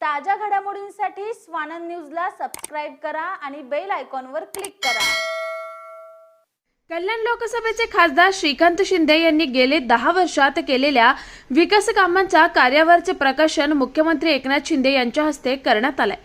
ताज्या घडामोडींसाठी स्वानंद न्यूजला सबस्क्राईब करा आणि बेल आयकॉनवर क्लिक करा. कल्याण लोकसभेचे खासदार श्रीकांत शिंदे यांनी गेले दहा वर्षात केलेल्या विकास कामांच्या कार्यावरचे प्रकाशन मुख्यमंत्री एकनाथ शिंदे यांच्या हस्ते करण्यात आलंय.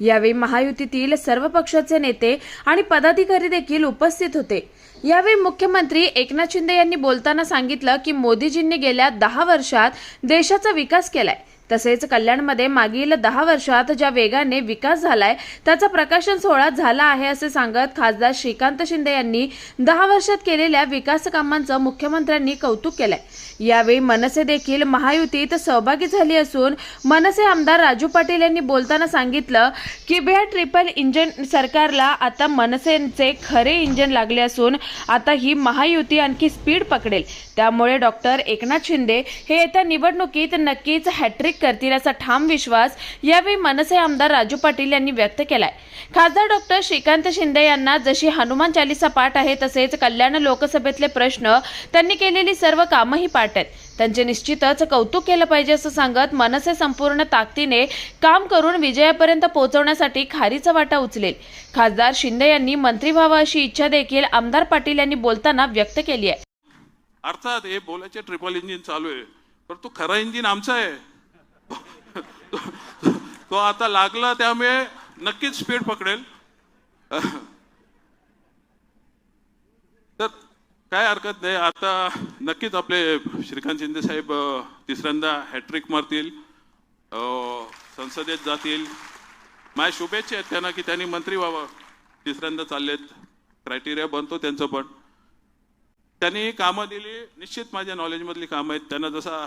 यावेळी महायुतीतील सर्व पक्षाचे नेते आणि पदाधिकारी देखील उपस्थित होते. यावेळी मुख्यमंत्री एकनाथ शिंदे यांनी बोलताना सांगितलं की मोदीजींनी गेल्या दहा वर्षात देशाचा विकास केलाय. तसेच कल्याणमध्ये मागील दहा वर्षात ज्या वेगाने विकास झालाय त्याचा प्रकाशन सोहळा झाला आहे असे सांगत खासदार श्रीकांत शिंदे यांनी दहा वर्षात केलेल्या विकास कामांचं मुख्यमंत्र्यांनी कौतुक केलंय. यावेळी मनसे देखील महायुतीत सहभागी झाली असून मनसे आमदार राजू पाटील यांनी बोलताना सांगितलं की बिहार ट्रिपल इंजिन सरकारला आता मनसेचे खरे इंजिन लागले असून आता ही महायुती आणखी स्पीड पकडेल. त्यामुळे डॉक्टर एकनाथ शिंदे हे येत्या निवडणुकीत नक्कीच हॅट्रिक करतील असा ठाम विश्वास यावेळी मनसे आमदार राजू पाटील यांनी व्यक्त केलाय. खासदार डॉक्टर श्रीकांत शिंदे यांना जशी हनुमान चालिसा पाठ आहे तसेच कल्याण लोकसभेतले प्रश्न त्यांनी केलेली सर्व कामंही पाठ आहेत त्यांचे निश्चितच कौतुक केलं पाहिजे असं सांगत मनसे संपूर्ण ताकदीने काम करून विजयापर्यंत पोहोचवण्यासाठी खारीचा वाटा उचलेल. खासदार शिंदे यांनी मंत्री व्हावा अशी इच्छा देखील आमदार पाटील यांनी बोलताना व्यक्त केली आहे. अर्थात हे बोलायचे ट्रिपल इंजिन चालू आहे पण तो खरा इंजिन आमचा आहे. तो आता लागला त्यामुळे नक्कीच स्पीड पकडेल. तर काय हरकत नाही आता नक्कीच आपले श्रीकांत शिंदे साहेब तिसऱ्यांदा हॅट्रिक मारतील संसदेत जातील. माझ्या शुभेच्छा आहेत त्यांना की त्यांनी मंत्री व्हावं. तिसऱ्यांदा चाललेत. क्रायटेरिया बनतो त्यांचं पण. त्यांनी कामं दिली निश्चित माझ्या नॉलेजमधली कामं आहेत. त्यांना जसा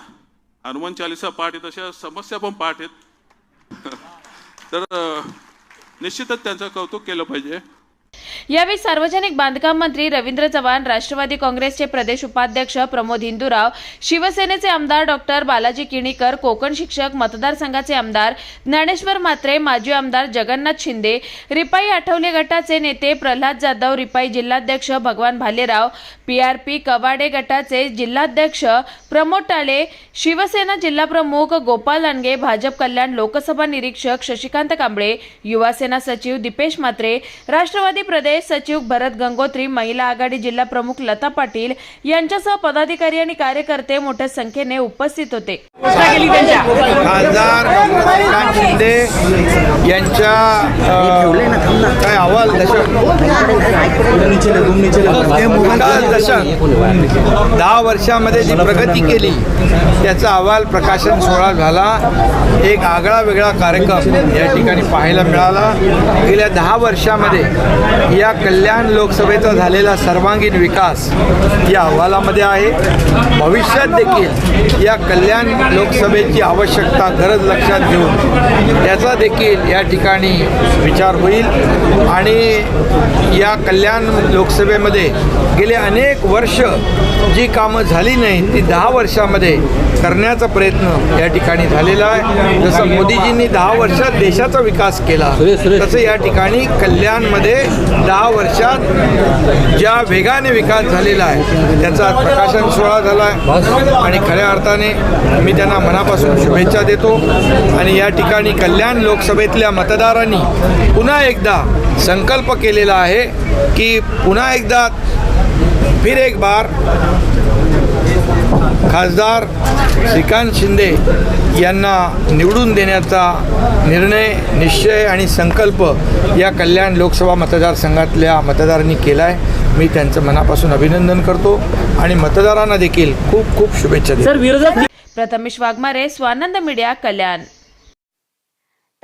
हनुमान चालिसा पाठ आहे तशा समस्या पण पाठ आहेत तर निश्चितच त्यांचं कौतुक केलं पाहिजे. यावेळी सार्वजनिक बांधकाम मंत्री रवींद्र चव्हाण राष्ट्रवादी काँग्रेसचे प्रदेश उपाध्यक्ष प्रमोद हिंदूराव शिवसेनेचे आमदार डॉक्टर बालाजी किणीकर कोकण शिक्षक मतदारसंघाचे आमदार ज्ञानेश्वर मात्रे माजी आमदार जगन्नाथ शिंदे रिपाई आठवले गटाचे नेते प्रल्हाद जाधव रिपाई जिल्हाध्यक्ष भगवान भालेराव पीआरपी कवाडे गटाचे जिल्हाध्यक्ष प्रमोद टाळे शिवसेना जिल्हाप्रमुख गोपाल लांडगे भाजप कल्याण लोकसभा निरीक्षक शशिकांत कांबळे युवासेना सचिव दीपेश मात्रे राष्ट्रवादी प्रदेश सचिव भरत गंगोत्री महिला आघाडी जिल्हा प्रमुख लता पाटील यांच्यासह पदाधिकारी आणि कार्यकर्ते मोठ्या संख्येने उपस्थित होते. खासदार यांच्या काय अहवाल दशक? दहा वर्षामध्ये जी प्रगती केली त्याचा अहवाल प्रकाशन सोहळा झाला. एक आगळा वेगळा कार्यक्रम या ठिकाणी पाहायला मिळाला. गेल्या दहा वर्षामध्ये या कल्याण लोकसभेचा झालेला सर्वांगीण विकास या अहवालामध्ये आहे. भविष्यात देखील या कल्याण लोकसभेची आवश्यकता गरज लक्षात घेऊन त्याचा देखील या ठिकाणी विचार होईल. आणि या कल्याण लोकसभेमध्ये गेले अनेक वर्ष जी कामं झाली नाही ती दहा वर्षामध्ये करण्याचा प्रयत्न या ठिकाणी झालेला आहे. जसं मोदीजींनी दहा वर्षात देशाचा विकास केला तसं या ठिकाणी कल्याणमध्ये दहा वर्षात ज्या वेगाने विकास झालेला आहे त्याचा प्रकाशन सोहळा झाला आहे. आणि खऱ्या अर्थाने मी त्यांना मनापासून शुभेच्छा देतो. आणि या ठिकाणी कल्याण लोकसभेतल्या मतदारांनी पुन्हा एकदा संकल्प केलेला आहे की पुन्हा एकदा फिर एक बार खासदार श्रीकांत शिंदे यांना निवडून देण्याचा निर्णय निश्चय आणि संकल्प या कल्याण लोकसभा मतदारसंघातल्या मतदारांनी केला आहे मी त्यांचं मनापासून अभिनंदन करतो आणि मतदारांना देखील खूप खूप शुभेच्छा देतो. प्रथमेश वाघमारे स्वानंद मीडिया कल्याण.